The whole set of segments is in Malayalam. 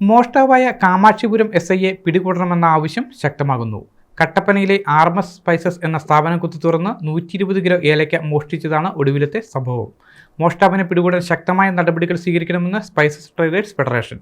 മോഷ്ടാവായ കാമാക്ഷിപുരം എസ് ഐയെ പിടികൂടണമെന്ന ആവശ്യം ശക്തമാകുന്നു. കട്ടപ്പനയിലെ ആർമസ് സ്പൈസസ് എന്ന സ്ഥാപനം കുത്തി തുറന്ന് നൂറ്റി ഇരുപത് കിലോ ഏലയ്ക്ക മോഷ്ടിച്ചതാണ് ഒടുവിലത്തെ സംഭവം. മോഷ്ടാവിനെ പിടികൂടാൻ ശക്തമായ നടപടികൾ സ്വീകരിക്കണമെന്ന് സ്പൈസസ് ട്രേഡേഴ്സ് ഫെഡറേഷൻ.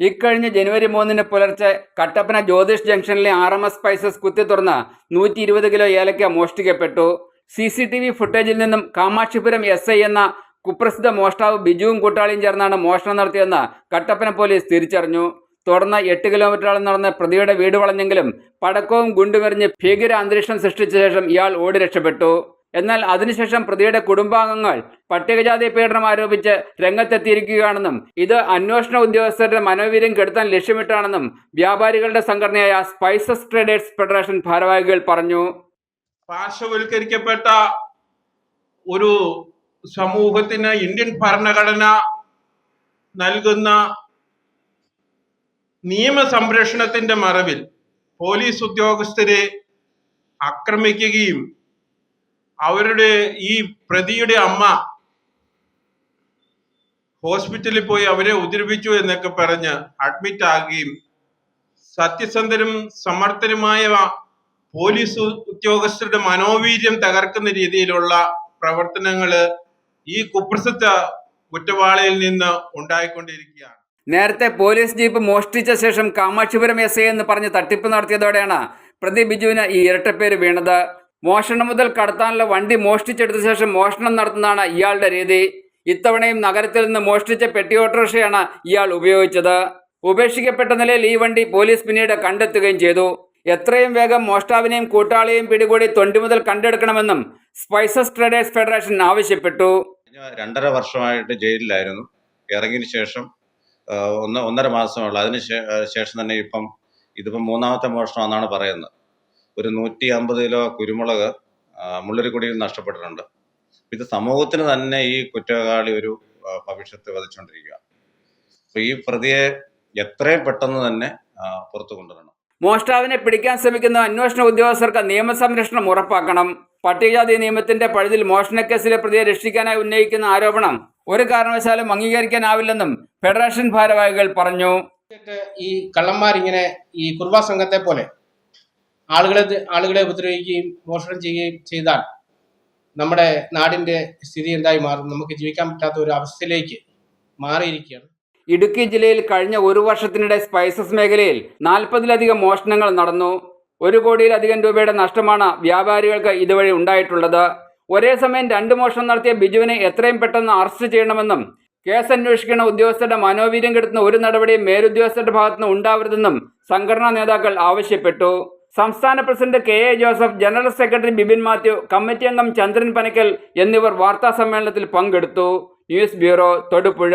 ഇക്കഴിഞ്ഞ ജനുവരി മൂന്നിന് പുലർച്ചെ കട്ടപ്പന ജ്യോതിഷ് ജംഗ്ഷനിലെ ആർ എം എസ് സ്പൈസസ് കുത്തി തുറന്ന് നൂറ്റി ഇരുപത് കിലോ ഏലയ്ക്ക മോഷ്ടിക്കപ്പെട്ടു. സി സി ടി വി ഫുട്ടേജിൽ നിന്നും കാമാക്ഷിപുരം എസ് ഐ എന്ന കുപ്രസിദ്ധ മോഷ്ടാവ് ബിജുവും കൂട്ടാളിയും ചേർന്നാണ് മോഷണം നടത്തിയെന്ന് കട്ടപ്പന പോലീസ് തിരിച്ചറിഞ്ഞു. തുടർന്ന് എട്ട് കിലോമീറ്ററോളം നടന്ന പ്രതിയുടെ വീട് വളഞ്ഞെങ്കിലും പടക്കവും ഗുണ്ടുമെറിഞ്ഞ് ഭീകര അന്തരീക്ഷം സൃഷ്ടിച്ച ശേഷം ഇയാൾ ഓടി രക്ഷപ്പെട്ടു. എന്നാൽ അതിനുശേഷം പ്രതിയുടെ കുടുംബാംഗങ്ങൾ പട്ടികജാതി പീഡനം ആരോപിച്ച് രംഗത്തെത്തിയിരിക്കുകയാണെന്നും ഇത് അന്വേഷണ ഉദ്യോഗസ്ഥരുടെ മനോവീര്യം കെടുത്താൻ ലക്ഷ്യമിട്ടാണെന്നും വ്യാപാരികളുടെ സംഘടനയായ സ്പൈസസ് ട്രേഡേഴ്സ് ഫെഡറേഷൻ ഭാരവാഹികൾ പറഞ്ഞു. പാർശ്വവൽക്കരിക്കപ്പെട്ട ഒരു സമൂഹത്തിന് ഇന്ത്യൻ ഭരണഘടന നൽകുന്ന നിയമസംരക്ഷണത്തിന്റെ മറവിൽ പോലീസ് ഉദ്യോഗസ്ഥരെ ആക്രമിക്കുകയും അവരുടെ ഈ പ്രതിയുടെ അമ്മ ഹോസ്പിറ്റലിൽ പോയി അവരെ ഉപദ്രവിച്ചു എന്നൊക്കെ പറഞ്ഞ് അഡ്മിറ്റ് ആകുകയും സത്യസന്ധരും സമർത്ഥരുമായ പോലീസ് ഉദ്യോഗസ്ഥരുടെ മനോവീര്യം തകർക്കുന്ന രീതിയിലുള്ള പ്രവർത്തനങ്ങൾ ഈ കുപ്രസിദ്ധ കുറ്റവാളിയിൽ നിന്ന് ഉണ്ടായിക്കൊണ്ടിരിക്കുകയാണ്. നേരത്തെ പോലീസ് ജീപ്പ് മോഷ്ടിച്ച ശേഷം കാമാക്ഷിപുരം എസ് ഐ എന്ന് പറഞ്ഞ് തട്ടിപ്പ് നടത്തിയതോടെയാണ് പ്രതി ബിജുവിന് ഈ ഇരട്ടപ്പേര് വീണത്. മോഷണം മുതൽ കടത്താനുള്ള വണ്ടി മോഷ്ടിച്ചെടുത്ത ശേഷം മോഷണം നടത്തുന്നതാണ് ഇയാളുടെ രീതി. ഇത്തവണയും നഗരത്തിൽ നിന്ന് മോഷ്ടിച്ച പെട്ടി ഓട്ടോറിക്ഷയാണ് ഇയാൾ ഉപയോഗിച്ചത്. ഉപേക്ഷിക്കപ്പെട്ട നിലയിൽ ഈ വണ്ടി പോലീസ് പിന്നീട് കണ്ടെത്തുകയും ചെയ്തു. എത്രയും വേഗം മോഷ്ടാവിനെയും കൂട്ടാളിയെയും പിടികൂടി തൊണ്ടി മുതൽ കണ്ടെടുക്കണമെന്നും സ്പൈസസ് ട്രേഡേഴ്സ് ഫെഡറേഷൻ ആവശ്യപ്പെട്ടു. കഴിഞ്ഞ രണ്ടര വർഷമായിട്ട് ജയിലിലായിരുന്നു. ഇറങ്ങിയതിനു ശേഷം ഒന്ന് ഒന്നര മാസമുള്ള അതിന് ശേഷം തന്നെ ഇപ്പം ഇതിപ്പം മൂന്നാമത്തെ മോഷണമെന്നാണ് പറയുന്നത്. ഒരു നൂറ്റി അമ്പത് കിലോ കുരുമുളക് മുള്ളരിക്കൊടിയിൽ നഷ്ടപ്പെട്ടിട്ടുണ്ട്. ഇത് സമൂഹത്തിന് തന്നെ ഈ കുറ്റവാളി ഒരു ഭവിഷ്യത്ത് വധിച്ചുകൊണ്ടിരിക്കുക അപ്പൊ ഈ പ്രതിയെ എത്രയും പെട്ടെന്ന് തന്നെ പുറത്തു കൊണ്ടുവരണം. മോഷ്ടാവിനെ പിടിക്കാൻ ശ്രമിക്കുന്ന അന്വേഷണ ഉദ്യോഗസ്ഥർക്ക് നിയമസംരക്ഷണം ഉറപ്പാക്കണം. പട്ടികജാതി നിയമത്തിന്റെ പഴുതിൽ മോഷണക്കേസിലെ പ്രതിയെ രക്ഷിക്കാനായി ഉന്നയിക്കുന്ന ആരോപണം ഒരു കാരണവശാലും അംഗീകരിക്കാനാവില്ലെന്നും ഫെഡറേഷൻ ഭാരവാഹികൾ പറഞ്ഞു. ഈ കള്ളന്മാരിങ്ങനെ ഈ കുർബ സംഘത്തെ പോലെ ആളുകളെ ആളുകളെ ഉപദ്രവിക്കുകയും മോഷണം ചെയ്യുകയും ചെയ്താൽ നമ്മുടെ നാടിന്റെ സ്ഥിതി എന്തായി മാറും? നമുക്ക് ജീവിക്കാൻ പറ്റാത്ത ഒരു അവസ്ഥയിലേക്ക് മാറിയിരിക്കുകയാണ്. ഇടുക്കി ജില്ലയിൽ കഴിഞ്ഞ ഒരു വർഷത്തിനിടെ സ്പൈസസ് മേഖലയിൽ നാൽപ്പതിലധികം മോഷണങ്ങൾ നടന്നു. ഒരു കോടിയിലധികം രൂപയുടെ നഷ്ടമാണ് വ്യാപാരികൾക്ക് ഇതുവഴി ഉണ്ടായിട്ടുള്ളത്. ഒരേ സമയം രണ്ട് മോഷണം നടത്തിയ ബിജുവിനെ എത്രയും പെട്ടെന്ന് അറസ്റ്റ് ചെയ്യണമെന്നും കേസ് അന്വേഷിക്കുന്ന ഉദ്യോഗസ്ഥരുടെ മനോവീര്യം കെടുത്തുന്ന ഒരു നടപടിയും മേലുദ്യോഗസ്ഥരുടെ ഭാഗത്തുനിന്ന് ഉണ്ടാവരുതെന്നും സംഘടനാ നേതാക്കൾ ആവശ്യപ്പെട്ടു. സംസ്ഥാന president K A Joseph general secretary Bibin Mathew committee അംഗം ചന്ദ്രൻ പനക്കൽ എന്നിവർ വാർത്താ സമ്മേളനത്തിൽ പങ്കെടുത്തു. News bureau Thodupuzha.